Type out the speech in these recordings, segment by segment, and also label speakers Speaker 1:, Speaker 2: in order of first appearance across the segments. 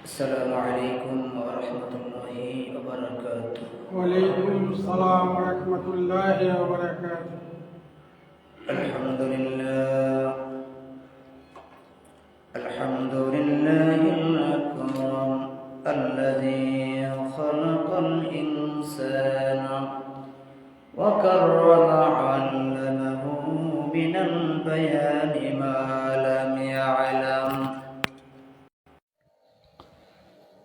Speaker 1: السلام عليكم ورحمة الله وبركاته.
Speaker 2: وعليكم السلام ورحمة الله وبركاته.
Speaker 1: الحمد لله. الحمد لله الأكرم الذي خلق الإنسان وكرم علمه من البيان.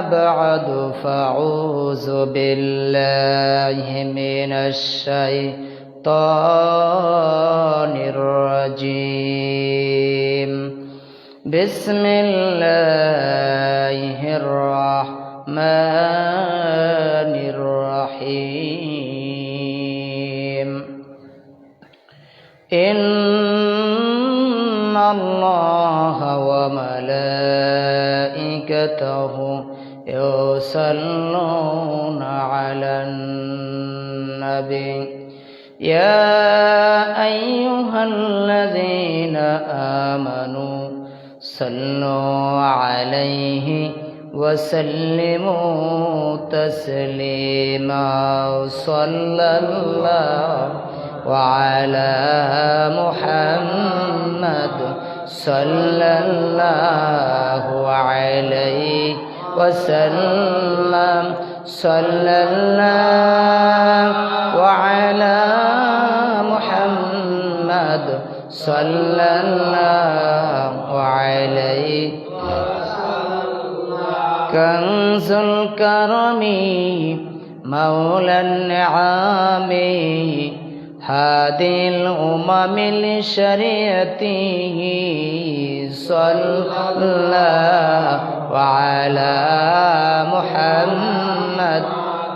Speaker 1: بعد فاعوذ بالله من الشيطان الرجيم. بسم الله الرحمن الرحيم. إن الله وملائكته يصلون على النبي. يا أيها الذين آمنوا صلوا عليه وسلموا تسليما. صلى الله وعلى محمد صلى الله عليه وسلم. صلى الله وعلى محمد. صلى الله عليه كنز الكرم مولى النعام هذه الأمم لشريعته صلى الله وعلى محمد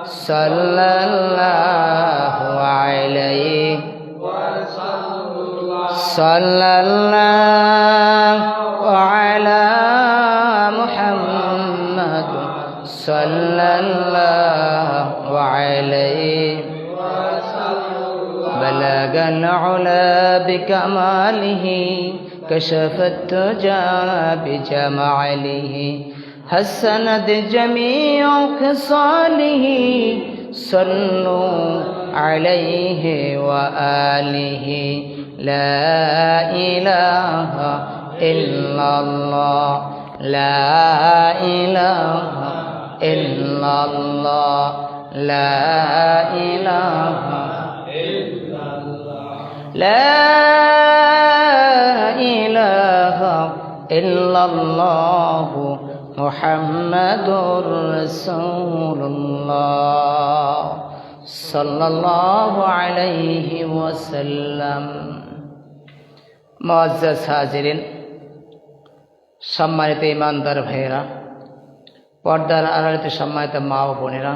Speaker 1: صلى الله عليه صلى الله وعلى محمد صلى الله عليه العلا بكماله كشف التجا بجماله. حسنت جميع خصاله صلوا عليه وآله لا إله إلا الله لا إله إلا الله لا إله لا إله إلا الله محمد رسول الله صلى الله عليه وسلم معزز হাজিরিন সম্মানিত ইমানদার ভাইয়েরা পর্দার আড়ালিতে সম্মানিত মা ও বোনেরা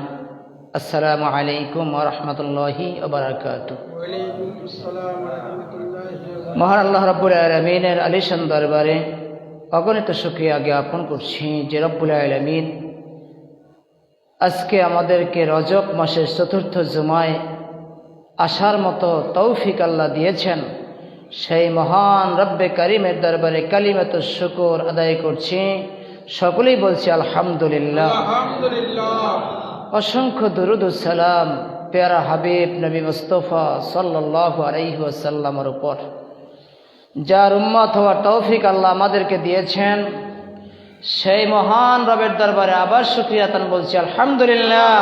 Speaker 1: আসসালামু আলাইকুম ওরহমতুল্লাহি ওবরাকাতু মহান আল্লাহ রব্বুল আলমিনের আলিশান দরবারে অগণিত সুক্রিয়া জ্ঞাপন করছি যে রব্বুল আলমিন আজকে আমাদেরকে রজব মাসের চতুর্থ জুমায় আসার মতো তৌফিক আল্লাহ দিয়েছেন। সেই মহান রব্বে কারিমের দরবারে কালিমাত শুকর আদায় করছি। সকলেই বলছি আলহামদুলিল্লাহ। অসংখ্য দুরুদুসালাম পেয়ারা হাবিব নবী মুস্তফা সাল্লাহ আলাইহি ওয়াসাল্লামের উপর। যার উম্মত হওয়ার তৌফিক আল্লাহ আমাদেরকে দিয়েছেন। সেই মহান রবের দরবারে আবার শুক্রিয়াতান বলছি আলহামদুলিল্লাহ।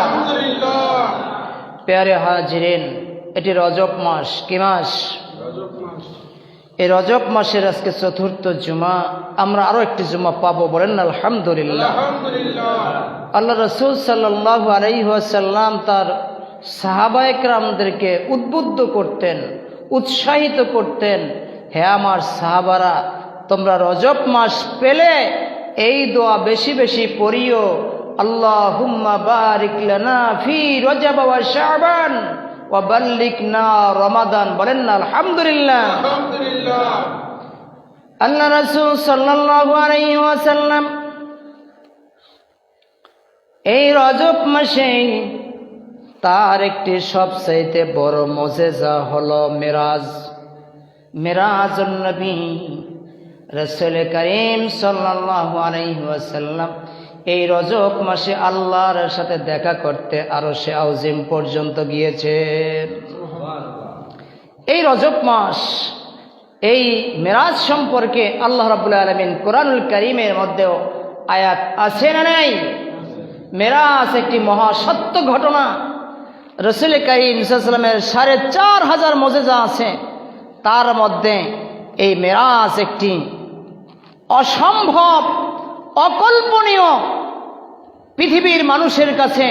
Speaker 1: পেয়ারে হাজিরিন এটি রজব মাস কি মাস? এই রজব মাসের আজকে চতুর্থ জুমা আমরা আরও একটি জুমা পাবো বলেন না আলহামদুলিল্লাহ। আল্লাহ রসুল সাল্লাহ আলাইসাল্লাম তার সাহাবায়করামদেরকে উদ্বুদ্ধ করতেন উৎসাহিত করতেন হে আমার সাহাবারা তোমরা রজব মাস পেলে এই দোয়া বেশি বেশি পড়িও। আল্লাহ হুম্মা বারিক লানা ফি রজব ওয়া শাবান ওয়া বাল্লিকনা রমাদান। বলেন না আলহামদুলিল্লাহ।
Speaker 2: আলহামদুলিল্লাহ।
Speaker 1: আল্লাহ রসুল সাল্লাল্লাহু আলাইহি ওয়াসাল্লাম এই রজব মাসে তার একটি সবচাইতে বড় মজেজা হল মেরাজ। মেরাজ নবী রসুল করিম ওয়াসাল্লাম এই রজব মাসে আল্লাহর সাথে দেখা করতে আরও সে আউজিম পর্যন্ত গিয়েছে। এই রজব মাস, এই মেরাজ সম্পর্কে আল্লাহ রাবুল্লাহ আলমিন কোরআনুল করিমের মধ্যেও আয়াত আছে না নাই? মেরাজ একটি মহাসত্য ঘটনা। রসুল করিম সাল্লামের সাড়ে চার হাজার মজেজা আছে। তার মধ্যে এই মেরাজ একটি অসম্ভব, অকল্পনীয়, পৃথিবীর মানুষের কাছে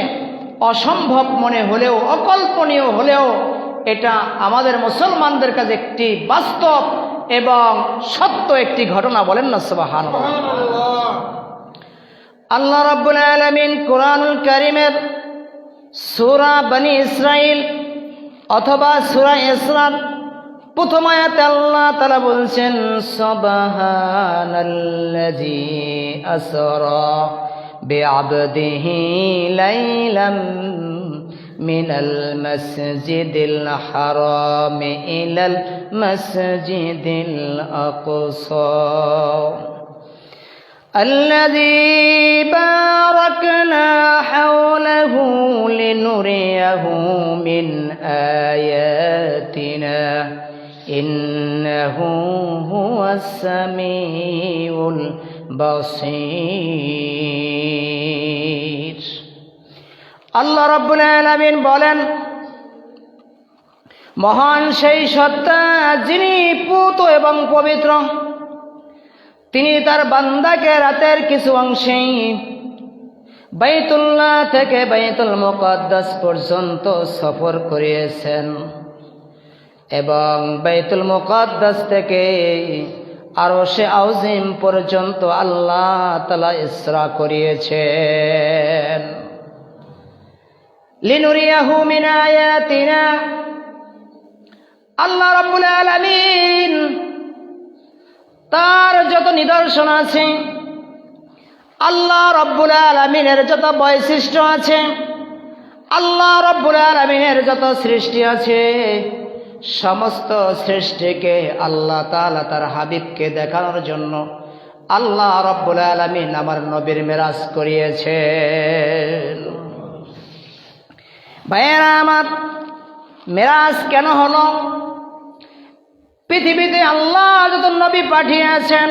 Speaker 1: অসম্ভব মনে হলেও, অকল্পনীয় হলেও এটা আমাদের মুসলমানদের কাছে একটি বাস্তব এবং সত্য একটি ঘটনা বলেন না সবাহান আল্লাহ রাব্বুল আলামিন কোরআনুল কারীমের সূরা বনি ইসরাইল অথবা সূরা ইসরার প্রথম আয়াতে আল্লাহ তাআলা বলছেন, সুবহানাল্লাযী আসরা বিআবদিহি লাইলাম মিনাল মাসজিদিল হারাম ইলাল মাসজিদিল আকসা। الذي باركنا حوله لنريه من آياتنا إنه هو السميع البصير আল্লাহ রব্বুল আলামিন বলেন মহান সেই সত্তা যিনি পুত এবং পবিত্র তিনি তার বান্দাকে রাতের কিছু অংশেই বাইতুল্লাহ থেকে বাইতুল মুকদ্দাস পর্যন্ত সফর করিয়েছেন এবং বাইতুল মুকদ্দাস থেকে আরও সে আউজিম পর্যন্ত আল্লাহ তালা ইসরা করিয়েছেন। লিনুরিয়াহু মিন আয়াতিনা। আল্লাহ রাব্বুল আলামিন তার যত নিদর্শন আছে, আল্লাহ রব্বুল আলমিনের যত বৈশিষ্ট্য আছে, আল্লাহ রব্বুল আলমিনের যত সৃষ্টি আছে, সমস্ত সৃষ্টিকে আল্লাহ তালা তার হাবিবকে দেখানোর জন্য আল্লাহ রব্বুল আলমিন আমার নবীর মেরাজ করিয়েছে ভাইয়েরা, আমার মেরাজ কেন হলো? পৃথিবীতে আল্লাহ যত নবী পাঠিয়েছেন,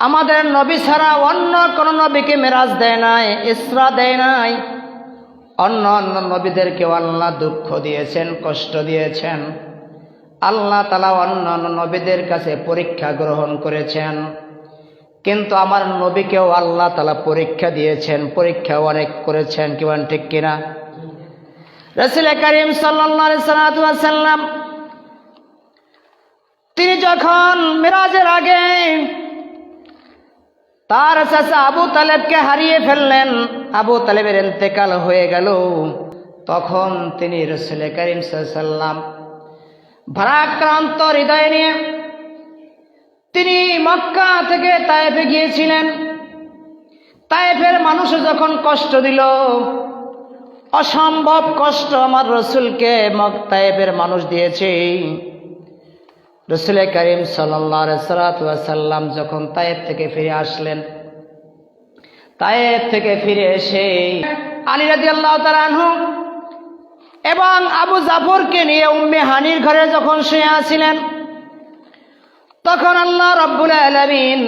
Speaker 1: আমাদের নবী ছাড়া অন্য কোন নবীকে মেরাজ দেয় নাই, ইসরা দেয় নাই। অন্য অন্য নবীদেরকেও আল্লাহ দুঃখ দিয়েছেন, কষ্ট দিয়েছেন। আল্লাহ তালা অন্য অন্য নবীদের কাছে পরীক্ষা গ্রহণ করেছেন। কিন্তু আমার নবীকেও আল্লাহ তালা পরীক্ষা দিয়েছেন পরীক্ষা অনেক করেছেন কেমন ঠিক কিনা? রসুল করিম সাল্লা সাল্লাম তিনি যখন মিরাজের আগে তার চাচা আবু তালেবকে হারিয়ে ফেললেন, আবু তালেবের এন্তেকাল হয়ে গেল। তখন তিনি রসুল করিম সাল্লাম ভারাক্রান্ত হৃদয় নিয়ে তিনি মক্কা থেকে তায়েফে গিয়েছিলেন। তায়েফের মানুষ যখন কষ্ট দিল, অসম্ভব কষ্ট আমার রসুলকে মক তায়েফের মানুষ দিয়েছে। রসুল করিম সাল্লাম যখন তায়েব থেকে ফিরে আসলেন তায়েব থেকে ফিরে এসে আলী রাজি আল্লাহ তালানহু এবং আবু জাফরকে নিয়ে উম্মে হানির ঘরে যখন শুয়ে আছিলেন, তখন আল্লাহ রব্বুল আলমিন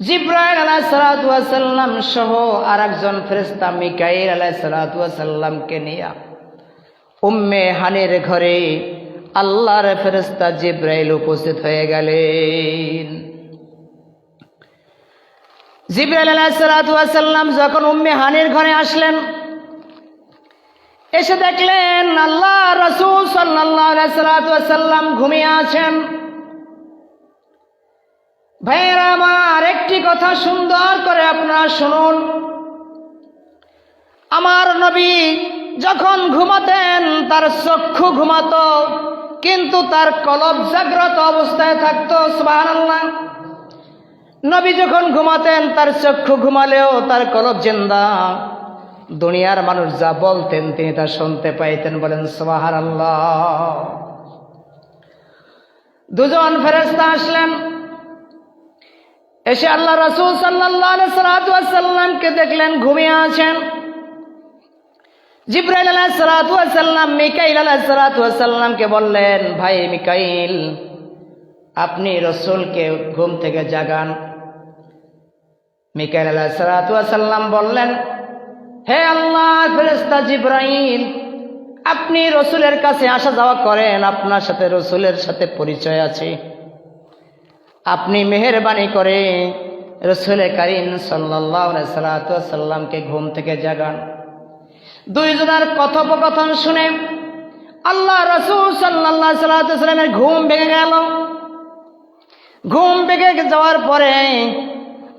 Speaker 1: জিব্রাইল আলাহ সালাতাম সহ আর একজন ফেরেস্তা মিকাইল আলাহ সালাতামকে নিয়ে উম্মে হানের ঘরে আল্লাহর ফেরেস্তা জিব্রাইল উপস্থিত হয়ে গেলেন। জিব্রাইল আলাহ সালাতাম যখন উম্মে হানির ঘরে আসলেন, এসে দেখলেন আল্লাহ রসুল সাল্লাম ঘুমিয়ে আছেন। ভাইয়েরা, আমার একটি কথা সুন্দর করে আপনারা শুনুন। আমার নবী যখন ঘুমাতেন, তার চক্ষু ঘুমাতো কিন্তু তার কলব জাগ্রত অবস্থায় থাকতো, সুবহানাল্লাহ। নবী যখন ঘুমাতেন, তার চক্ষু ঘুমালেও তার কলব জিন্দা। দুনিয়ার মানুষ যা বলতেন, তিনি তা শুনতে পাইতেন, বলেন সোহার আল্লাহ দুজন ফেরেস্তা আসলেন। এসে আল্লাহ রসুল সাল্লাহামকে দেখলেন, ঘুমিয়ে আছেন। জিব্রাইল আলাহ সালাতাম মিকাইল আলাহ সালাতামকে বললেন, ভাই মিকাইল, আপনি রসুলকে ঘুম থেকে জাগান। মিকাইল আলাহ সালাতাম বললেন, হে আল্লাহ ফেরেস্তা জিব্রাইল, আপনি রসুলের কাছে আসা যাওয়া করেন, আপনার সাথে রসুলের সাথে পরিচয় আছে। আপনি মেহরবানি করে রসুল করিম সাল্লাহ সাল্লামকে ঘুম থেকে জাগান। দুইজনের কথোপকথন শুনে আল্লাহ রসুল সাল্লাহ সাল্লামের ঘুম ভেঙে গেল। ঘুম ভেঙে যাওয়ার পরে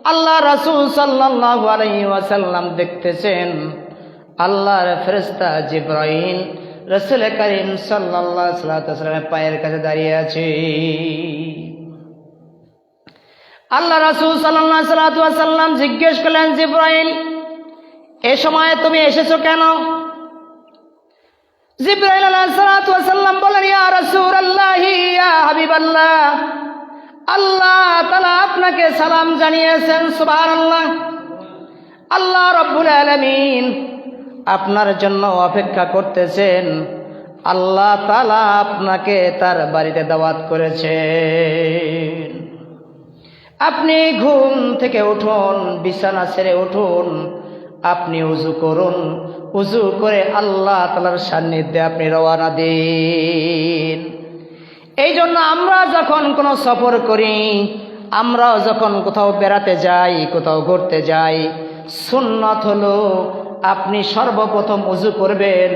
Speaker 1: আল্লাহ রসুল সাল্লাহ আলাইসাল্লাম দেখতেছেন আল্লাহর ফেরস্তা জিব্রাহিম রসুল করিম সাল্লাহ সাল্লামের পায়ের কাছে দাঁড়িয়ে আছে। আল্লাহ রাসুল সাল্লাহ সাল্লাম জিজ্ঞেস করলেন জিব্রাইল এ সময় তুমি এসেছ কেন? ইয়া আল্লাহ আপনাকে সালাম জানিয়েছেন আল্লাহ রব্বুল আলামিন আপনার জন্য অপেক্ষা করতেছেন। আল্লাহ তালা আপনাকে তার বাড়িতে দাওয়াত করেছেন। আপনি ঘুম থেকে উঠুন, বিছানা ছেড়ে উঠুন আপনি উজু করুন। উজু করে আল্লাহ তালার সান্নিধ্যে আপনি রওয়ানা দিন। এই জন্য আমরা যখন কোনো সফর করি আমরাও যখন কোথাও বেড়াতে যাই, কোথাও ঘুরতে যাই, সুন্নত হলো আপনি সর্বপ্রথম উজু করবেন।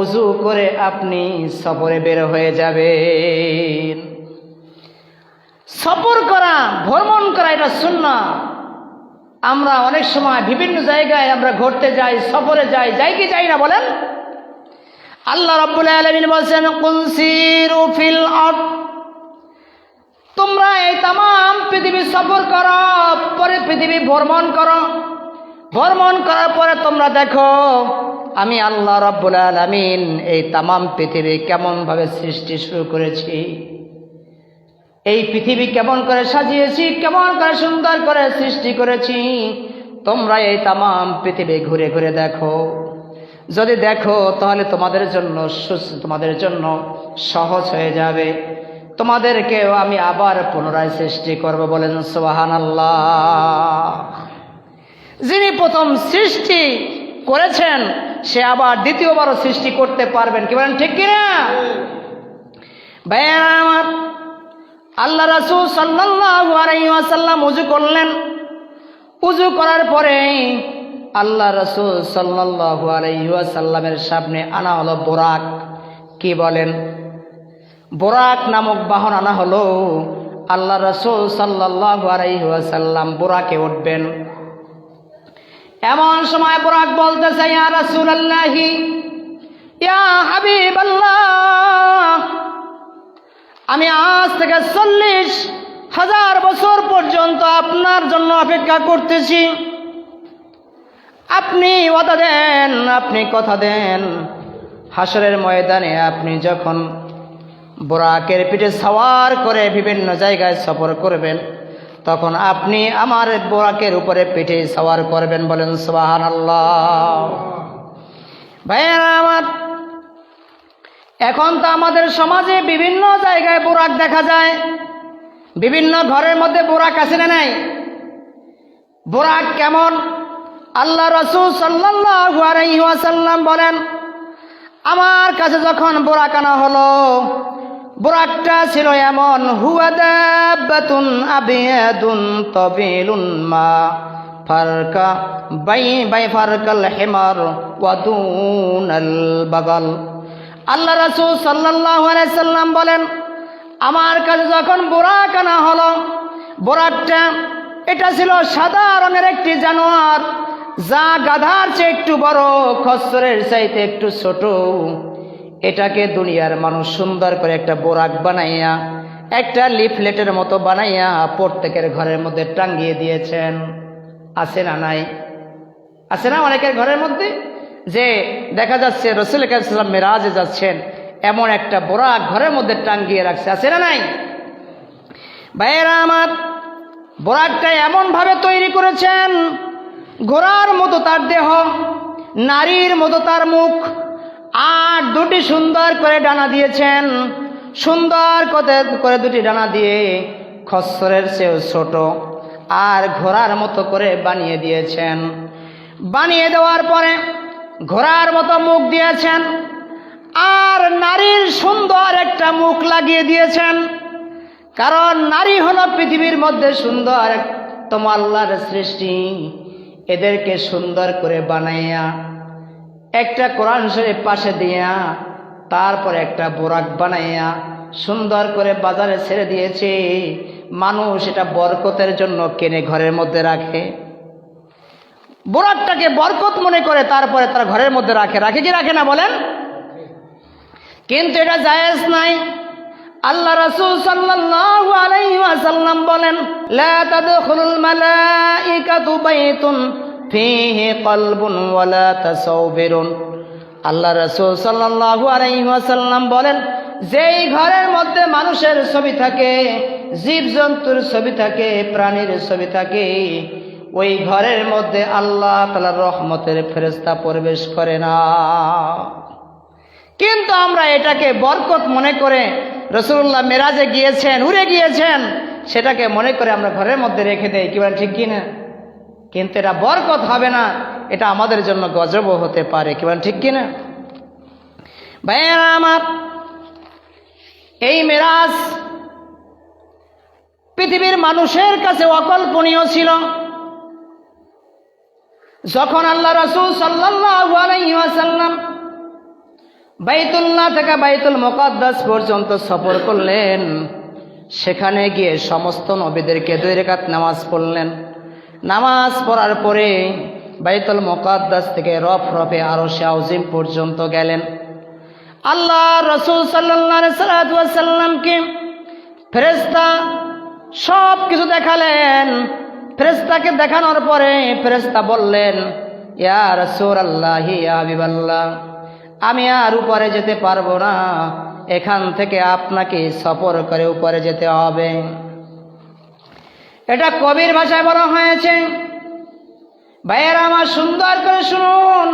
Speaker 1: উজু করে আপনি সফরে বের হয়ে যাবেন। সফর করা, ভ্রমণ করা এটা শূন্য আমরা অনেক সময় বিভিন্ন জায়গায় আমরা ঘুরতে যাই, সফরে যাই যাই কি যাই না বলেন? আল্লাহ রব্বুল আলমিন বলছেন ফিল তোমরা এই তাম পৃথিবী সফর করো, পরে পৃথিবী ভ্রমণ করো। ভ্রমণ করার পরে তোমরা দেখো, আমি আল্লাহ রব্বুল আলমিন এই তাম পৃথিবী কেমনভাবে সৃষ্টি শুরু করেছি। এই পৃথিবী কেমন করে সাজিয়েছি, কেমন করে সুন্দর করে সৃষ্টি করেছি, তোমরা এই তাম পৃথিবী ঘুরে ঘুরে দেখো। যদি দেখো, তাহলে তোমাদের জন্য তোমাদের জন্য সহজ হয়ে যাবে। তোমাদেরকেও আমি আবার পুনরায় সৃষ্টি করব বলেন সোহান আল্লাহ যিনি প্রথম সৃষ্টি করেছেন, সে আবার দ্বিতীয়বারও সৃষ্টি করতে পারবেন, কি বলেন ঠিক কিনা? ভাইয়া আমার আল্লাহ রাসুল সাল্লাহ উজু করলেন। উজু করার পরে আল্লাহ রসুল সাল্লাহ সামনে আনা হলো বোরাক। কি বলেন? বোরাক নামক বাহন আনা হলো, আল্লাহ রসুল সাল্লাহ আলাইসাল্লাম বোরাকে উঠবেন। এমন সময় বোরাক বলতেছে, ইয়া রসুল আল্লাহি ইয়া হাবিব আল্লাহ আমি আজ থেকে চল্লিশ হাজার বছর পর্যন্ত আপনার জন্য অপেক্ষা করতেছি। আপনি কথা দেন, আপনি কথা দেন। হাসরের ময়দানে আপনি যখন বোরাকের পিঠে সওয়ার করে বিভিন্ন জায়গায় সফর করবেন, তখন আপনি আমার বোরাকের উপরে পিঠে সওয়ার করবেন বলেন সোহান আল্লাহ ভাইয়েরা আমার এখন তো আমাদের সমাজে বিভিন্ন জায়গায় বোরাক দেখা যায়। বিভিন্ন ঘরের মধ্যে বোরাক আছে না নাই? বোরাক কেমন? আল্লাহ রসুল ওয়াসাল্লাম বলেন, আমার কাছে যখন বোরাক আনা হলো, বোরাকটা ছিল এমন আবিয়াদুন তবিলুন মা ফারকা বাই বাই, ফারকাল হিমার ওয়াদুনাল বাগাল। আল্লাহ রাসূল আলাইহি সাল্লাম বলেন, আমার কাছে যখন বোরাক আনা হলো বোরাকটা এটা ছিল সাদা রঙের একটি জানোয়ার, যা গাধার চেয়ে একটু বড়, খসরের চাইতে একটু ছোট। এটাকে দুনিয়ার মানুষ সুন্দর করে একটা বোরাক বানাইয়া, একটা লিফলেটের মতো বানাইয়া প্রত্যেকের ঘরের মধ্যে টাঙ্গিয়ে দিয়েছেন। আছে না নাই? আছে না অনেকের ঘরের মধ্যে? যে দেখা যাচ্ছে রসুল কালাম মেরাজে যাচ্ছেন, এমন একটা বোরাক ঘরের মধ্যে টাঙ্গিয়ে রাখছে, আছে না নাই? ভাইয়েরা আমার বোরাকটা এমনভাবে তৈরি করেছেন, ঘোড়ার মতো তার দেহ, নারীর মতো তার মুখ, আর দুটি সুন্দর করে ডানা দিয়েছেন, সুন্দর করে দুটি ডানা দিয়ে খসরের চেয়েও ছোট, আর ঘোড়ার মতো করে বানিয়ে দিয়েছেন। বানিয়ে দেওয়ার পরে ঘোড়ার মতো মুখ দিয়েছেন, আর নারীর সুন্দর একটা মুখ লাগিয়ে দিয়েছেন, কারণ নারী হলো পৃথিবীর মধ্যে সুন্দর আল্লাহর সৃষ্টি, এদেরকে সুন্দর করে বানাইয়া, একটা কোরআন শরীফ পাশে দিয়া, তারপরে একটা বোরাক বানাইয়া, সুন্দর করে বাজারে ছেড়ে দিয়েছে, মানুষ এটা বরকতের জন্য কেনে ঘরের মধ্যে রাখে। বোরাকটাকে বরকত মনে করে তারপরে তার ঘরের মধ্যে রাখে। রাখে কি রাখে না বলেন? কিন্তু এটা জায়েজ নাই। আল্লাহ রাসূল সাল্লাল্লাহু আলাইহি ওয়াসাল্লাম বলেন, লা তাদখুলুল মালাইকাতু বাইতুন ফীহি কলবুন ওয়ালা তাসাউবিরুন। আল্লাহ রাসূল সাল্লাল্লাহু আলাইহি ওয়াসাল্লাম বলেন, যেই ঘরের মধ্যে মানুষের ছবি থাকে, জীবজন্তুর ছবি থাকে, প্রাণীর ছবি থাকে ওই ঘরের মধ্যে আল্লাহ তাআলার রহমতের ফেরেশতা প্রবেশ করে না। কিন্তু আমরা এটাকে বরকত মনে করে রসুল্লাহ মেরাজে গিয়েছেন, উড়ে গিয়েছেন, সেটাকে মনে করে আমরা ঘরের মধ্যে রেখে দেই, কি বলেন, ঠিক কিনা কিন্তু এটা বরকত হবে না, এটা আমাদের জন্য গজবও হতে পারে, কি বলেন, ঠিক কিনা ভাইয়েরা আমার, এই মেরাজ পৃথিবীর মানুষের কাছে অকল্পনীয় ছিল। যখন আল্লাহ রসুল ওয়াসাল্লাম বাইতুল্লাহ থেকে বাইতুল মোকাদ্দাস পর্যন্ত সফর করলেন, সেখানে গিয়ে সমস্ত নবীদেরকে দুই রেখাত নামাজ পড়লেন। নামাজ পড়ার পরে বাইতুল মোকাদ্দাস থেকে রফ রফে আরও শাহজিম পর্যন্ত গেলেন। আল্লাহ রসুল সাল্লামকে ফেরেস্তা সব কিছু দেখালেন। ফেরেস্তাকে দেখানোর পরে ফেরেস্তা বললেন ইয়ার সোর আল্লাহ আমি আর উপরে যেতে পারব না। এখান থেকে আপনাকে সফর করে উপরে যেতে হবে। এটা কবির ভাষায় বলা হয়েছে। ভাইয়েরা আমার সুন্দর করে শুনুন।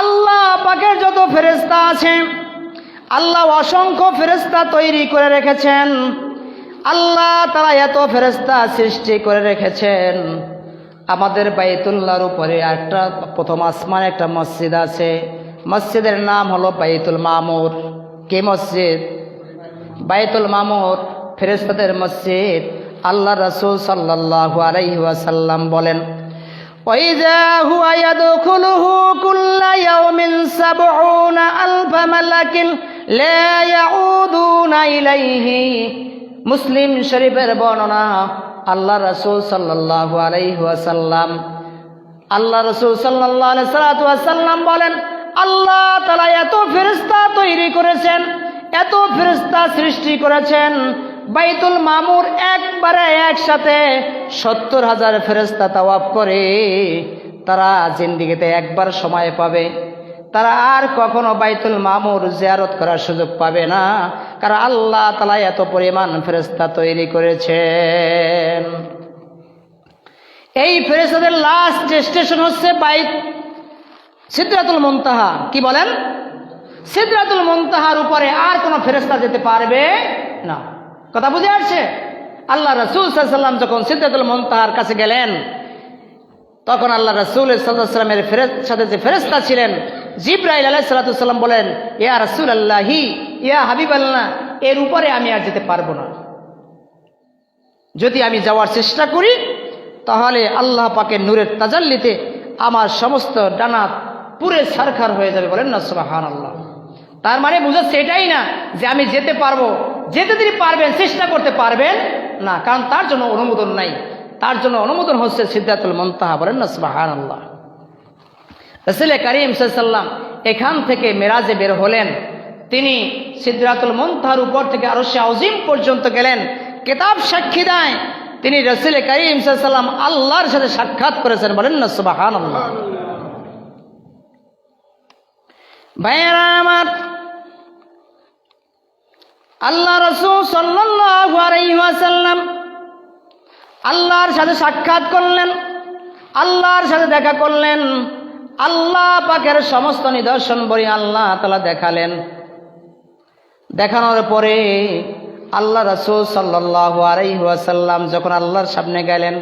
Speaker 1: আল্লাহ পাকের যত ফেরেস্তা আছে, আল্লাহ অসংখ্য ফেরেস্তা তৈরি করে রেখেছেন। আল্লাহ তারা এত ফেরেস্তা সৃষ্টি করে রেখেছেন আমাদের বাইতুল্লাহর উপরে একটা প্রথম আসমান একটা মসজিদ আছে মসজিদের নাম হলো বাইতুল মামুর কে মসজিদ বাইতুল মামুর ফেরেস্তাদের মসজিদ আল্লাহ রসুল সাল্লাল্লাহু আলাইহি ওয়াসাল্লাম বলেন وإذا هو يدخله كل يوم سبعون ألف ملك لا يعودون إليه মুসলিম শরীফের বর্ণনা আল্লাহ রসুল ওয়াসাল্লাম আল্লাহ রসুল আলাইহি সাল্লাম বলেন, আল্লাহ তালা এত ফেরিস্তা তৈরি করেছেন, এত ফেরিস্তা সৃষ্টি করেছেন, বাইতুল মামুর একবারে একসাথে সত্তর হাজার ফেরিস্তা তাওয়াব করে তারা জিন্দিগিতে একবার সময় পাবে। তারা আর কখনো বাইতুল মামুর জিয়ারত করার সুযোগ পাবে না, কারণ আল্লাহ তালা এত পরিমাণ ফেরিস্তা তৈরি করেছেন। এই ফেরেস্তাদের লাস্ট স্টেশন হচ্ছে বাইত সিদ্ধাতুল মুনতাহা। কি বলেন? সিদ্ধাতুল মুনতাহার উপরে আর কোনো ফেরেস্তা যেতে পারবে না। কথা বুঝে আসছে? আল্লাহ রসুল সাল্লাম যখন সিদ্ধাতুল মুনতাহার কাছে গেলেন, তখন আল্লাহ রসুল সাল্লাহ সাল্লামের ফেরেজ সাথে যে ফেরেস্তা ছিলেন জিব্রাইল আলাহ সাল্লাতুসাল্লাম বলেন, ইয়া রসুল আল্লাহি ইয়া হাবিব আল্লাহ এর উপরে আমি আর যেতে পারব না। যদি আমি যাওয়ার চেষ্টা করি, তাহলে আল্লাহ পাকের নূরের তাজাল্লিতে আমার সমস্ত ডানা পুরে সারখার হয়ে যাবে বলেন না সুবাহান আল্লাহ তার মানে বুঝাচ্ছে এটাই না যে আমি যেতে পারব। যেতে তিনি পারবেন, চেষ্টা করতে পারবেন না, কারণ তার জন্য অনুমোদন নাই। তার জন্য অনুমোদন হচ্ছে সিদ্ধাতুল মন্তাহা বলেন না আল্লাহ রসুল করিম সাল্লাম এখান থেকে মেরাজে বের হলেন। তিনি সিদ্ধাতুল মন্থার উপর থেকে আরও সে আজিম পর্যন্ত গেলেন। কেতাব সাক্ষী দেয়। তিনি রসুল করিম সাল্লাম আল্লাহর সাথে সাক্ষাৎ করেছেন। বলেন না সুবাহান ভাইয়েরা আমার, আল্লাহ রসুল সাল্লাম আল্লাহর সাথে সাক্ষাৎ করলেন, আল্লাহর সাথে দেখা করলেন। আল্লাহ পাকের সমস্ত নিদর্শন বই আল্লাহ তালা দেখালেন দেখানোর পরে আল্লাহ রসুল সাল্লাহ আলাইহাসাল্লাম যখন আল্লাহর সামনে গেলেন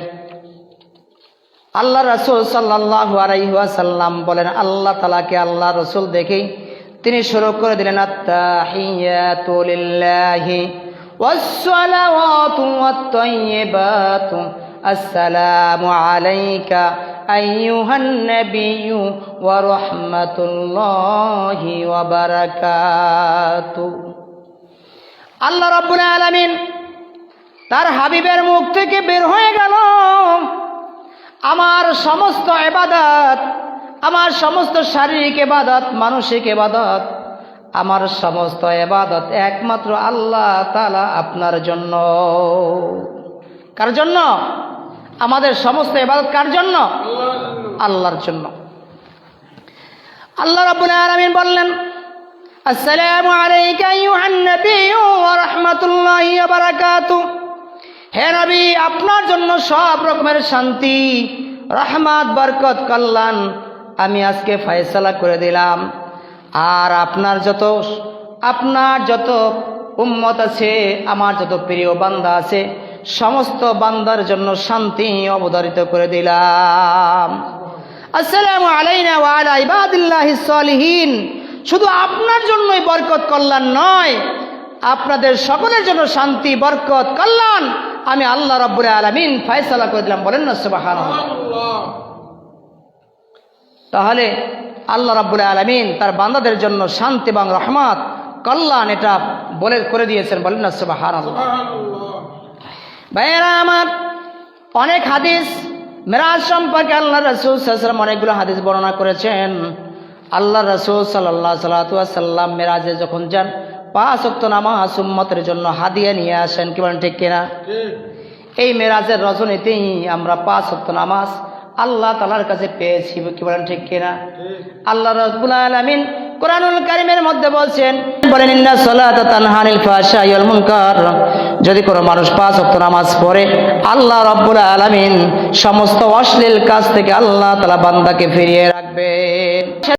Speaker 1: আল্লাহ রসুল সাল্লাহ আলাইহাসাল্লাম বলেন আল্লাহ তালাকে আল্লাহ রসুল দেখেই তিনি শুরু করে দিলেন আত্মাহিয়াতুলিল্লাহি والصلوات والطيبات السلام عليك أيها النبي ورحمة الله وبركاته আল্লাহ রব্বুল আলামিন তার হাবিবের মুখ থেকে বের হয়ে গেল আমার সমস্ত এবাদত আমার সমস্ত শারীরিক এবাদত মানসিক এবাদত আমার সমস্ত এবাদত একমাত্র আল্লাহ তালা আপনার জন্য কার জন্য আমাদের সমস্ত এবাদত কার জন্য? আল্লাহর জন্য। আল্লাহ রাব্বুল আলামিন বললেন, আসসালামু আলাইকা আইয়ুহান নাবিয়্যু ওয়া রাহমাতুল্লাহি ওয়া বারাকাতুহু হে নবী, আপনার জন্য সব রকমের শান্তি, রহমাত, বরকত, কল্যাণ আমি আজকে ফয়সালা করে দিলাম। আর আপনার যত আপনার যত উম্মত আছে, আমার যত প্রিয় বান্দা আছে সমস্ত বান্দার জন্য শান্তি অবধারিত করে দিলাম। আসসালামু আলাইনা ওয়া আলা ইবাদিল্লাহিস সালিহিন। শুধু আপনার জন্যই বরকত কল্যাণ নয়, আপনাদের সকলের জন্য শান্তি, বরকত, কল্যাণ আমি আল্লাহ রাব্বুল আলামিন ফয়সালা করে দিলাম। বলেন না, সুবহানাল্লাহ। তাহলে আল্লাহ রাব্বুল আলামিন তার বান্দাদের জন্য শান্তি এবং রহমত, কল্যাণ এটা বলে, করে দিয়েছেন। বলেন না সুবহানাল্লাহ
Speaker 2: সুবহানাল্লাহ।
Speaker 1: ভাইয়েরা আমার অনেক হাদিস মেরাজ সম্পর্কে আল্লাহ রসুল সাল্লাম অনেকগুলো হাদিস বর্ণনা করেছেন। আল্লাহ রসুল সাল্লাহ সাল্লাম মেরাজে যখন যান পাঁচ অক্ত নামাজ উম্মতের জন্য হাদিয়া নিয়ে আসেন কি বলেন ঠিক কিনা? এই মেরাজের রজনীতেই আমরা পাঁচ অক্ত নামাজ আল্লাহ তালার কাছে পেয়েছি কি বলেন ঠিক কিনা? আল্লাহ রব্বুল আলামিন কোরআনুল কারিমের মধ্যে বলছেন, বলেন, ইন্না সালাত তানহানিল ফাহশা ওয়াল মুনকার। যদি কোনো মানুষ পাঁচ ওয়াক্ত নামাজ পড়ে, আল্লাহ রাব্বুল আলামিন সমস্ত অশ্লীল কাজ থেকে আল্লাহ তাআলা বান্দাকে ফিরিয়ে রাখবে